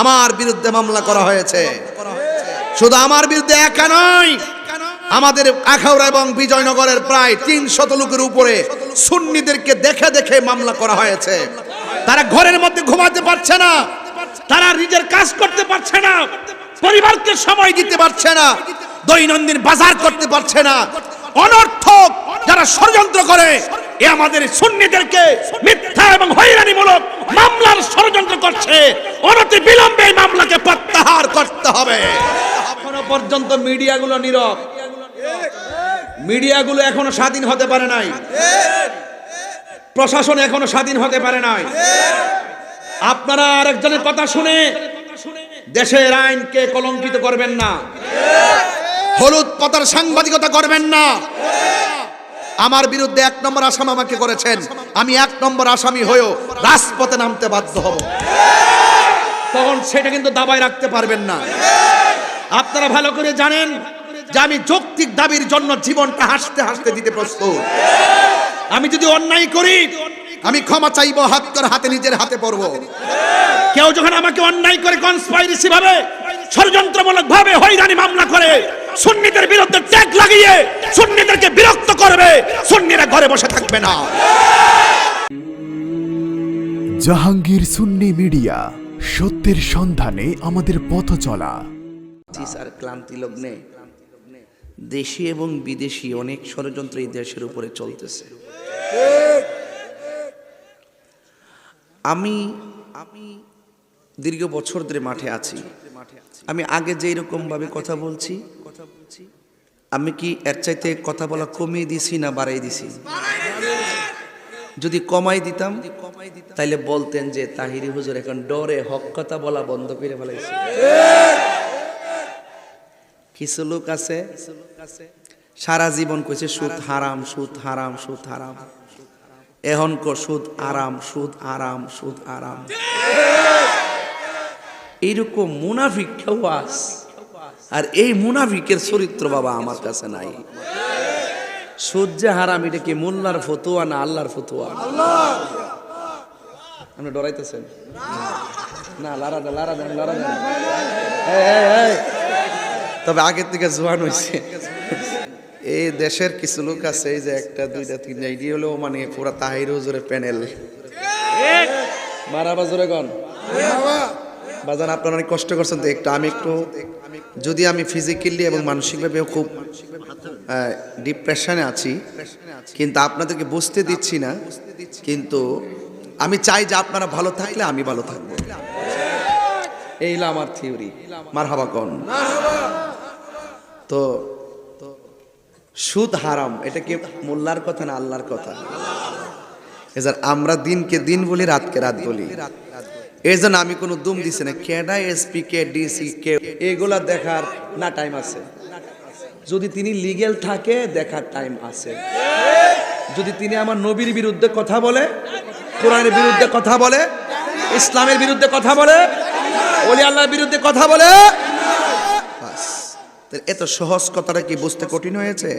আমার বিরুদ্ধে মামলা করা হয়েছে। শুধু আমার বিরুদ্ধে একা নয়, আমাদের আখাউড়া এবং বিজয়নগরের প্রায় তিন শত লোকের উপরে সুন্নিদেরকে দেখে দেখে মামলা করা হয়েছে। তারা ঘরের মধ্যে ঘুমাতে পারছে না, তারা নিজের কাজ করতে পারছে না, পরিবারকে সময় দিতে পারছে না, দৈনন্দিন বাজার করতে পারছে না। অনর্থক যারা ষড়যন্ত্র করে এ আমাদের সুন্নিদেরকে মিথ্যা এবং হয়রানিমূলক মামলার ষড়যন্ত্র করছে। অনতি বিলম্বে এই মামলাকে প্রত্যাহার করতে হবে। এখনও পর্যন্ত মিডিয়াগুলো নীরব। মিডিয়াগুলো এখনও স্বাধীন হতে পারে নাই। প্রশাসন এখনও স্বাধীন হতে পারে নাই। আপনারা আরেকজনের কথা শুনে দেশের আইনকে কলঙ্কিত করবেন না। হলুদ পাতার সাংবাদিকতা করবেন না। আমার বিরুদ্ধে এক নম্বর আসাম আমাকে করেছেন। আমি এক নম্বর আসামি হয়েও রাজপথে নামতে বাধ্য হব। তখন সেটা কিন্তু দাবায় রাখতে পারবেন না। আপনারা ভালো করে জানেন যে আমি যৌক্তিক দাবির জন্য জীবনটা হাসতে হাসতে দিতে প্রস্তুত। আমি যদি অন্যায় করি, আমি ক্ষমা চাইব, হাত করে হাতে, নিজের হাতে পড়ব। কেউ যখন আমাকে অন্যায় করে কনস্পাইরেসি ভাবে ষড়যন্ত্রমূলক ভাবে হয়রানি মামলা করে সুন্নিদের বিরুদ্ধে ট্যাগ লাগিয়ে সুন্নিদেরকে বিরক্ত করবে সুন্নিরা ঘরে বসে থাকবে না। জাহাঙ্গীর সুন্নি মিডিয়া সত্যের সন্ধানে আমাদের পথ চলা। আর ক্লান্তি লগ্নে দেশি এবং বিদেশি অনেক ষড়যন্ত্র এই দেশের উপরে চলতেছে। আমি আমি দীর্ঘ বছর ধরে মাঠে আছি। আমি আগে যেই রকম ভাবে কথা বলছি কথা বলছি আমি কি এর চাইতে কথা বলা কমিয়ে দিছি না বাড়াই দিছি? যদি কমাই দিতাম, তাইলে বলতেন যে তাহিরি হুজুর এখন ডরে হক কথা বলা বন্ধ করে ফেলাইছে। কিছু লোক আছে, সারা জীবন কইছে, সুদ হারাম সুদ হারাম সুদ হারাম। এখন ক, সুদ আরাম সুদ আরাম সুদ আরাম। এইরকম মুনাফিক কেউ আস আর এই মুনাফিকের চরিত্র বাবা আমার কাছে নাই। সুদ যে হারাম, এটা কি মোল্লার ফতুয়া না আল্লাহর ফতুয়া? আপনি ডরাইতেছেন? না, লারা দেন লারা দেন লারা দেন। তবে আগের থেকে জোয়ান হয়েছে এই দেশের কিছু লোক আছে, এই যে একটা, দুইটা, তিনটা এটি হলেও মানে পুরা তাহির হুজুরের প্যানেল। মারা বাজরে গন বাজান, আপনারা অনেক কষ্ট করছেন তো, একটু আমি একটু, যদি আমি ফিজিক্যালি এবং মানসিকভাবেও খুব ডিপ্রেশনে আছি, কিন্তু আপনাদেরকে বুঝতে দিচ্ছি না, কিন্তু আমি চাই যে আপনারা ভালো থাকলে আমি ভালো থাকব। এই হলো আমার থিওরি মার হাবা কন। তো, সুদ হারাম, এটা কি মোল্লার কথা না আল্লাহর কথা? আমরা দিনকে দিন বলি, রাতকে রাত বলি। এই আমি কোনো দুম দিছি না। কেডা এসপি কে ডিসি কে এগুলা দেখার না টাইম আছে। যদি তিনি লিগেল থাকে, দেখার টাইম আছে। যদি তিনি আমার নবীর বিরুদ্ধে কথা বলে, কোরআনের বিরুদ্ধে কথা বলে, ইসলামের বিরুদ্ধে কথা বলে ওলি আল্লাহর বিরুদ্ধে কথা বলে, বাস। এত সহজ কথাটা কি বুঝতে কঠিন হয়েছে?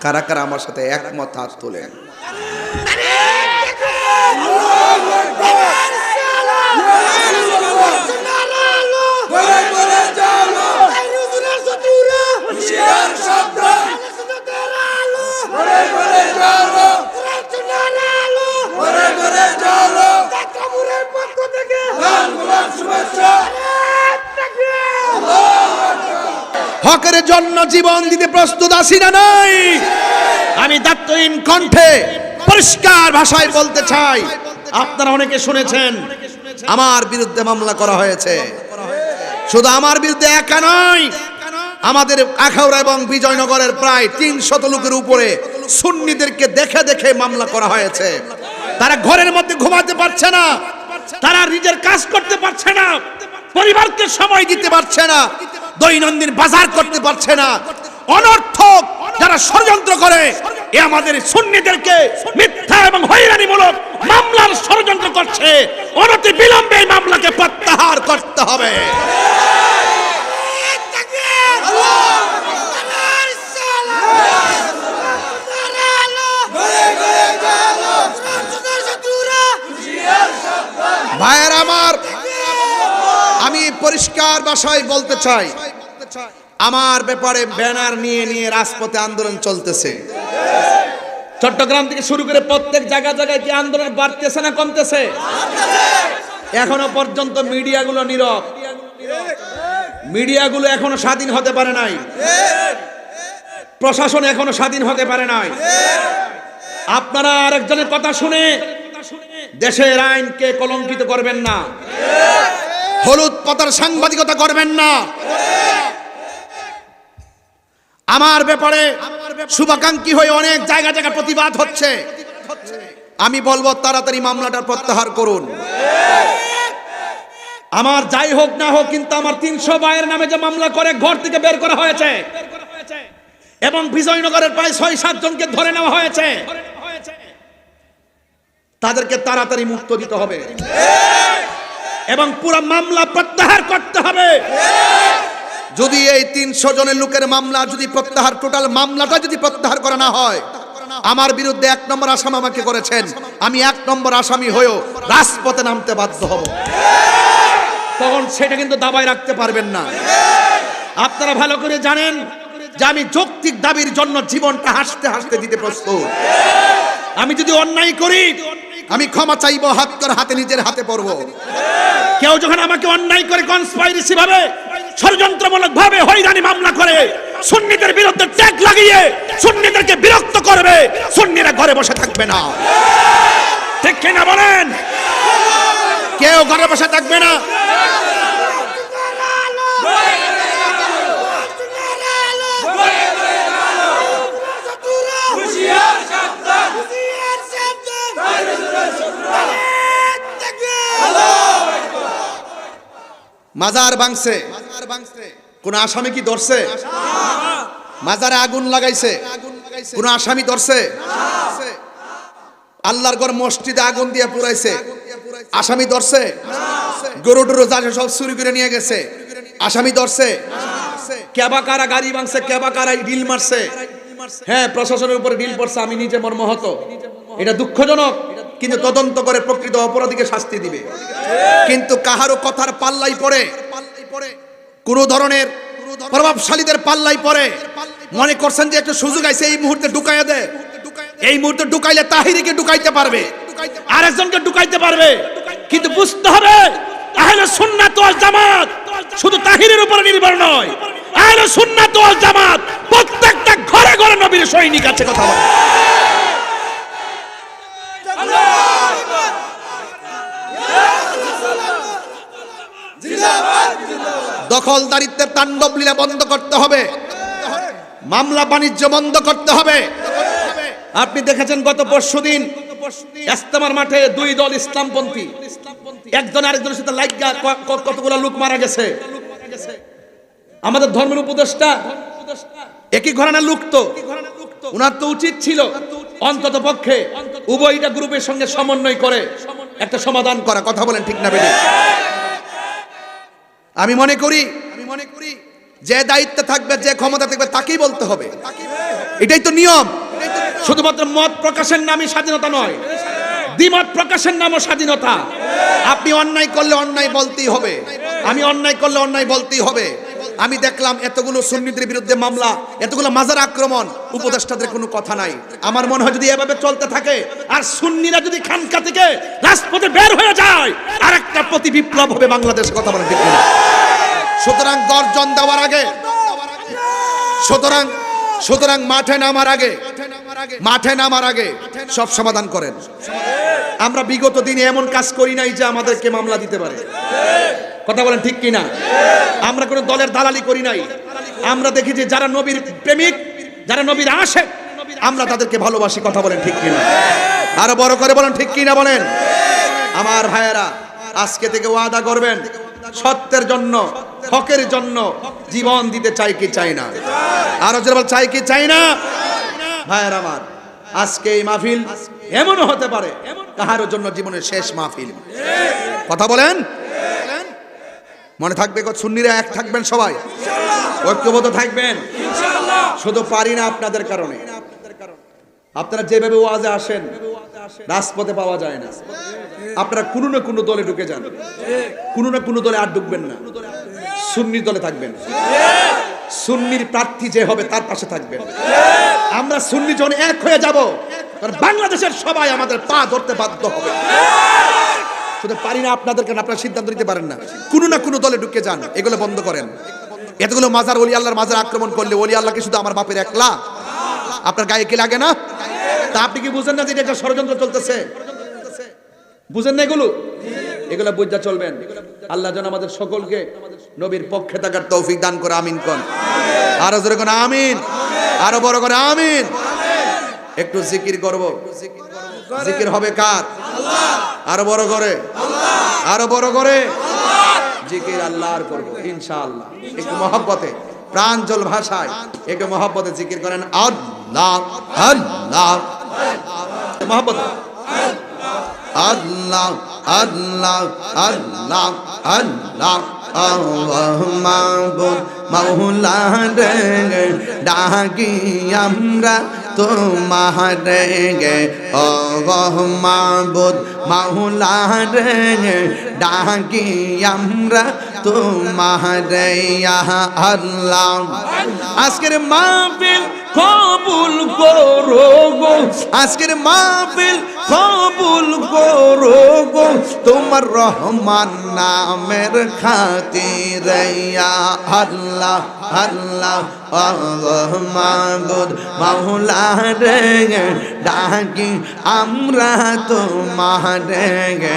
কারা কারা আমার সাথে একমত হাত তোলেন? জন্য জীবন দিতে প্রস্তুত আছি না নাই? আমি দায়িত্বহীন কণ্ঠে পরিষ্কার ভাষায় বলতে চাই। আপনারা অনেকে শুনেছেন, আমার বিরুদ্ধে মামলা করা হয়েছে। শুধু আমার বিরুদ্ধে একা নয়, আমাদের আখাউড়া এবং বিজয়নগরের প্রায় তিন শত লোকের উপরে সুন্নিদেরকে দেখে দেখে মামলা করা হয়েছে। তারা ঘরের মধ্যে ঘুমাতে পারছে না, তারা নিজের কাজ করতে পারছে না, পরিবারকে সময় দিতে পারছে না দৈনন্দিন বাজার করতে পারছে না। অনর্থক যারা ষড়যন্ত্র করে, এ আমাদের সুন্নিদেরকে মিথ্যা এবং হয়রানিমূলক মামলার ষড়যন্ত্র করছে। অনতি বিলম্বে এই মামলাকে প্রত্যাহার করতে হবে। ভাইয়ের পরিষ্কার ভাষায় বলতে চাই, আমার ব্যাপারে ব্যানার নিয়ে নিয়ে রাজপথে আন্দোলন চলতেছে। চট্টগ্রাম থেকে শুরু করে প্রত্যেক জায়গা জায়গায় কি আন্দোলন বাড়তেছে না কমতেছে? এখনও পর্যন্ত মিডিয়াগুলো নীরব। মিডিয়াগুলো এখনও স্বাধীন হতে পারে নাই। প্রশাসন এখনও স্বাধীন হতে পারে নাই। আপনারা আরেকজনের কথা শুনে দেশের আইনকে কলঙ্কিত করবেন না। হলুদ পাতার সাংবাদিকতা করবেন না। আমার ব্যাপারে শুভাকাঙ্ক্ষী হয়ে অনেক জায়গা জায়গা প্রতিবাদ হচ্ছে। আমি বলব, তাড়াতাড়ি মামলাটা প্রত্যাহার করুন। আমার যাই হোক না হোক, কিন্তু আমার তিনশো বাইয়ের নামে যে মামলা করে, ঘর থেকে বের করা হয়েছে। এবং বিজয়নগরের প্রায় ছয়, সাত জনকে ধরে নেওয়া হয়েছে। তাদেরকে তাড়াতাড়ি মুক্ত দিতে হবে। এবং পুরো মামলা প্রত্যাহার করতে হবে। যদি এই তিনশো জনের লোকের মামলা যদি প্রত্যাহার, টোটাল মামলাটা যদি প্রত্যাহার করা না হয়, আমার বিরুদ্ধে এক নম্বর আসামি আমাকে করেছেন। আমি এক নম্বর আসামি হয়েও রাজপথে নামতে বাধ্য হব। তখন সেটা কিন্তু দাবায় রাখতে পারবেন না। আপনারা ভালো করে জানেন যে আমি যৌক্তিক দাবির জন্য জীবনটা হাসতে হাসতে দিতে প্রস্তুত। আমি যদি অন্যায় করি আমি ক্ষমা চাইব, হাত করে হাতে, নিজের হাতে পড়ব কেউ যখন আমাকে অন্যায় করে কনস্পাইরেসি ভাবে ষড়যন্ত্রমূলক ভাবে হয়রানি মামলা করে, সুন্নিদের বিরুদ্ধে ট্যাগ লাগিয়ে সুন্নিদেরকে বিরক্ত করবে, সুন্নিরা ঘরে বসে থাকবে না। ঠিক কিনা বলেন? কেউ ঘরে বসে থাকবে না। মাজার ভাঙছে। কোন আসামি কি ধরছে? মাজারে আগুন লাগাইছে। কোন আসামি ধরছে? আল্লাহর ঘর মসজিদে আগুন দিয়ে পুরাইছে আসামি ধরছে? গরু টরু যা সব চুরি করে নিয়ে গেছে। আসামি ধরছে? কেবা কারা গাড়ি ভাঙছে, কেবা কারা ডিল মারছে। হ্যাঁ প্রশাসনের উপরে ডিল পড়ছে, আমি নিজে মর্মাহত। এটা দুঃখজনক। কিন্তু তদন্ত করে প্রকৃত অপরাধীকে শাস্তি দিবে। কিন্তু কাহারও কথার পাল্লাই পড়ে, কোন ধরনের প্রভাবশালীদের পাল্লাই পড়ে। মনে করছেন যে একটা সুযোগ আছে, এই মুহূর্তে ঢুকাইয়া দে এই মুহূর্তে ঢুকাইলে তাহিরিকে ঢুকাইতে পারবে। আরেকজনকে ঢুকাইতে পারবে। কিন্তু বুঝতে হবে, আহলে সুন্নাত ওয়াল জামাত শুধু তাহিরের উপরে নির্ভর নয়। আহলে সুন্নাত ওয়াল জামাত প্রত্যেকটা ঘরে ঘরে নবীর সৈনিক আছে কথা বলে। দখলদারিত্বের তাণ্ডব লীলা বন্ধ করতে হবে। মামলা বাণিজ্য বন্ধ করতে হবে। আপনি দেখেছেন গত পরশুদিন ইস্তেমার মাঠে দুই দল ইসলামপন্থী। একজন আরেকজনের সাথে লাইগা কতগুলো লোক মারা গেছে। আমাদের ধর্মের উপদেষ্টা একই ঘরানার লোক তো উনার তো উচিত ছিল অন্তত পক্ষে উভয়টা গ্রুপের সঙ্গে সমন্বয় করে একটা সমাধান করা। কথা বলেন ঠিক না বেটে আমি মনে করি, আমি মনে করি যে দায়িত্ব থাকবে, যে ক্ষমতা থাকবে, তাকেই বলতে হবে। এটাই তো নিয়ম। শুধুমাত্র মত প্রকাশের নামই স্বাধীনতা নয়। দ্বিমত প্রকাশের নামও স্বাধীনতা। আপনি অন্যায় করলে অন্যায় বলতেই হবে। আমি অন্যায় করলে অন্যায় বলতেই হবে। আমি দেখলাম এতগুলো সুন্নিদের বিরুদ্ধে মামলা, এতগুলো মাজার আক্রমণ। উপদেষ্টাদের কোনো কথা নাই। আমার মনে হয় যদি এভাবে চলতে থাকে, আর সুন্নিরা যদি খানকা থেকে রাজপথে বের হয়ে যায় আর একটা প্রতি বিপ্লব হবে বাংলাদেশ, কথা বলে ঠিক সুতরাং গর্জন দেওয়ার আগে, সুতরাং সুতরাং মাঠে নামার আগে, মাঠে নামার আগে সব সমাধান করেন। আমরা বিগত দিনে এমন কাজ করি নাই যে আমাদেরকে মামলা দিতে পারে। কথা বলেন ঠিক কিনা? আমরা কোনো দলের দালালি করি নাই। আমরা দেখি যে যারা নবীর প্রেমিক, যারা নবীর আসে আমরা তাদেরকে ভালোবাসি, কথা বলেন ঠিক কিনা? আরও বড় করে বলেন ঠিক কিনা বলেন? আমার ভাইয়েরা, আজকে থেকে ওয়াদা করবেন, সত্যের জন্য, হকের জন্য জীবন দিতে চাই কি চাই না? আরও যে বল চাই কি চাই না? ভাইয়ের আমার, আজকে এই মাহফিল এমনও হতে পারে, কাহারও জন্য জীবনের শেষ মাহফিল। কথা বলেন? মনে থাকবে কত সুন্নিরা এক থাকবেন সবাই। ঐক্যবদ্ধ থাকবেন। শুধু পারি না আপনাদের কারণে। আপনারা যেভাবে ওয়াজে আসেন রাজপথে পাওয়া যায় না। আপনারা কোনো না কোনো দলে ঢুকে যান। কোনো না কোনো দলে আর ঢুকবেন না। সুন্নি দলে থাকবেন। সুন্নির প্রার্থী যে হবে তার পাশে থাকবেন। আমরা সুন্নি জন এক হয়ে যাব কারণ বাংলাদেশের সবাই আমাদের পা ধরতে বাধ্য হবে। শুধু পারি না আপনাদের কারণ আপনারা সিদ্ধান্ত নিতে পারেন না। কোনো না কোনো দলে ঢুকে যান, এগুলো বন্ধ করেন। এতগুলো মাজার, ওলি আল্লাহর মাজার আক্রমণ করলে ওলি আল্লাহকে শুধু আমার বাপের একলা? আপনার গায়ে কি লাগে না? তা আপনি কি বুঝেন না যে এটা একটা ষড়যন্ত্র চলতেছে? বুঝেন না এগুলো? এগুলো বুঝা চলবেন আল্লাহ যেন আমাদের সকলকে নবীর পক্ষে থাকার তৌফিক দান করে, আমিন কোন। আরও জোরে কোন, আমিন। আরও বড় করে, আমিন। একটু জিকির করব। জিকির হবে কার? আরও বড় করে। আরও বড় করে। জিকির আল্লাহর করব, ইনশাআল্লাহ। একটু মহব্বতে, প্রাঞ্জল ভাষায় একটু মহব্বতে জিকির করেন, আল্লাহ আল্লাহ। মহব্বতে। আল্লাহ আল্লাহ আল্লাহ আল্লাহ। মাওলা রে। ডাকি আমরা তোমার গে ও মাবুদ মাওলা রে ডাকি আমরা তোমার আল্লাহ আজকের মাহফিল কবুল করো গো আজকের মাহফিল কবুল করো গো তোমার রহমান নামের খাতির আল্লাহ আল্লাহ আল্লাহ মাবুদ মাওলা রে ডাকি আমরা তোমার রে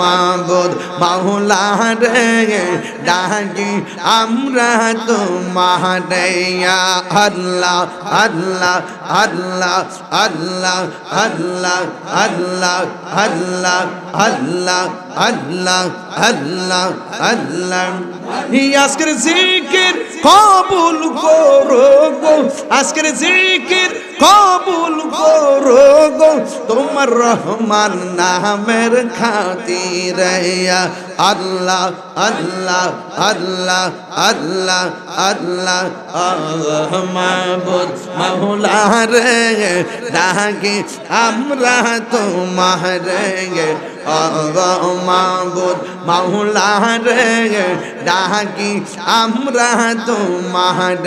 মাবুদ মাওলা রে ডাকি আমরা তোমার আল্লাহ আল্লাহ আল্লাহ আল্লাহ আল্লাহ আল্লাহ আল্লাহ। আল্লাহ আল্লাহ আল্লাহ আল্লাহ। আজকের জিকির কবুল করো গো। আজকের জিকির কবুল করো গো। তোমার রহমান নামের খাতির আল্লাহ আল্লাহ আল্লাহ আল্লাহ আল্লাহ। মাহবুদ মাহুলা রে ডাকি আমরা তোমার রে মাহবুদ মাহুলা রে ডাকি আমরা তোমার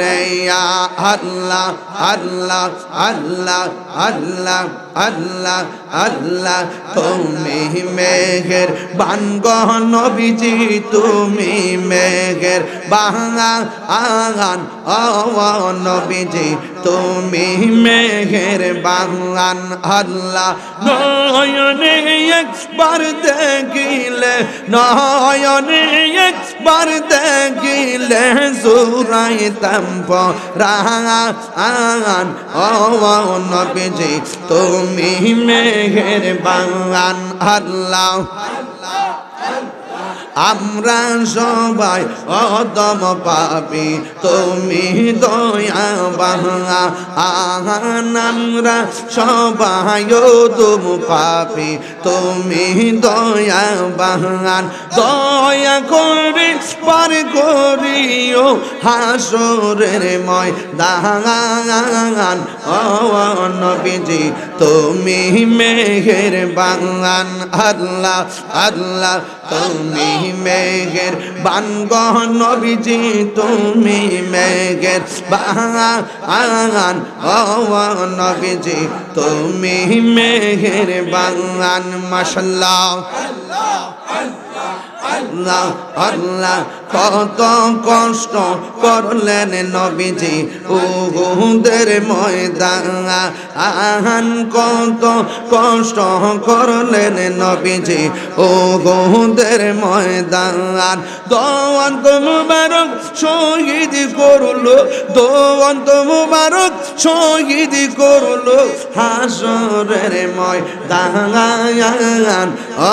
আল্লাহ আল্লাহ আল্লাহ আল্লাহ। আল্লাহ আল্লাহ, তুমি মেঘের বানগহ নবীজি, তুমি মেঘের বাঙা আগান। ও নবীজি, তুমি মেঘের বাঙান আল্লাহ, নয়নে একবার দেখিলে, নয়নে একবার একবার দেখিলে জুরাইতাম পরান ও নবীজি তুমি মেঘের বাঙান আল্লাহ আল্লাহ। আমরা সবাই অদম পাবি তুমি দয়া আহান আমরা সবাই অদম পাবি তুমি দয়া বাহান দয়া করে, পার করিও হাসরের ময় দাহান নবীজি, তুমি মেঘের বাঙান আল্লাহ আল্লাহ, তুমি মেঘের বানগণ নবীজি তুমি মেঘের বাঙান ও নবীজি তুমি মেঘের বাঙান মাসাল্লাহ আল্লাহ আল্লাহ, কত কষ্ট করলেন নবীজি। উহুদের ময়দান আহান কত কষ্ট করলেন নবীজি। উহুদের ময়দান দোয়ান্ত মুবারক শহীদ করল দোয়ান্ত মুবারক শহীদ করল। হাসরের ময়দান ও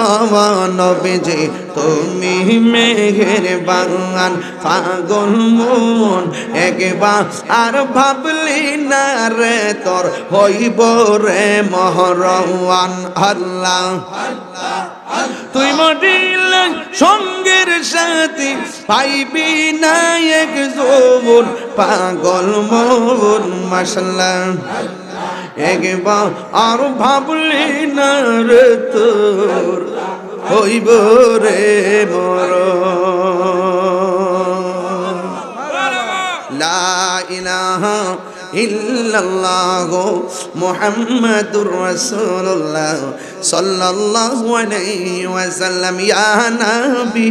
নবীজি। তুমি মেঘের বাগান পাগল মন, একবার আর ভাবলি না রে তোর হইব রে মহরওয়ান আল্লাহ। তুই মরিলে সঙ্গের সাথী, পাইবি না এক যৌবন, পাগল মন মাসাল্লাহ একবার আর ভাবলি না রে তোর হইব রে মর লা ইলাহা ইল্লাল্লাহ মুহাম্মাদুর সাল্লাল্লাহু আলাইহি ওয়াসাল্লাম। ইয়া নবী।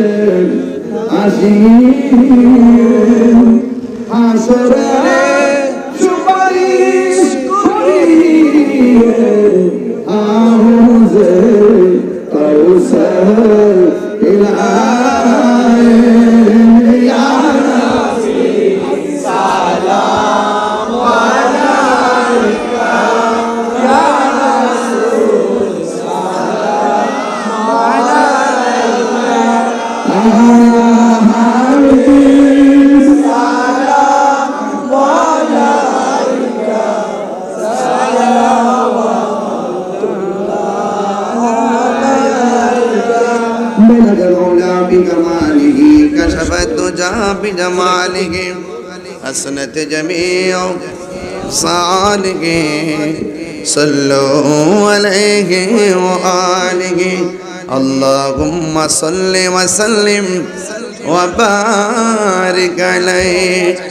আসরে সুপারিশ حسنت جميع صالح صلوا عليه وآله. اللهم صل وسلم وبارك عليه.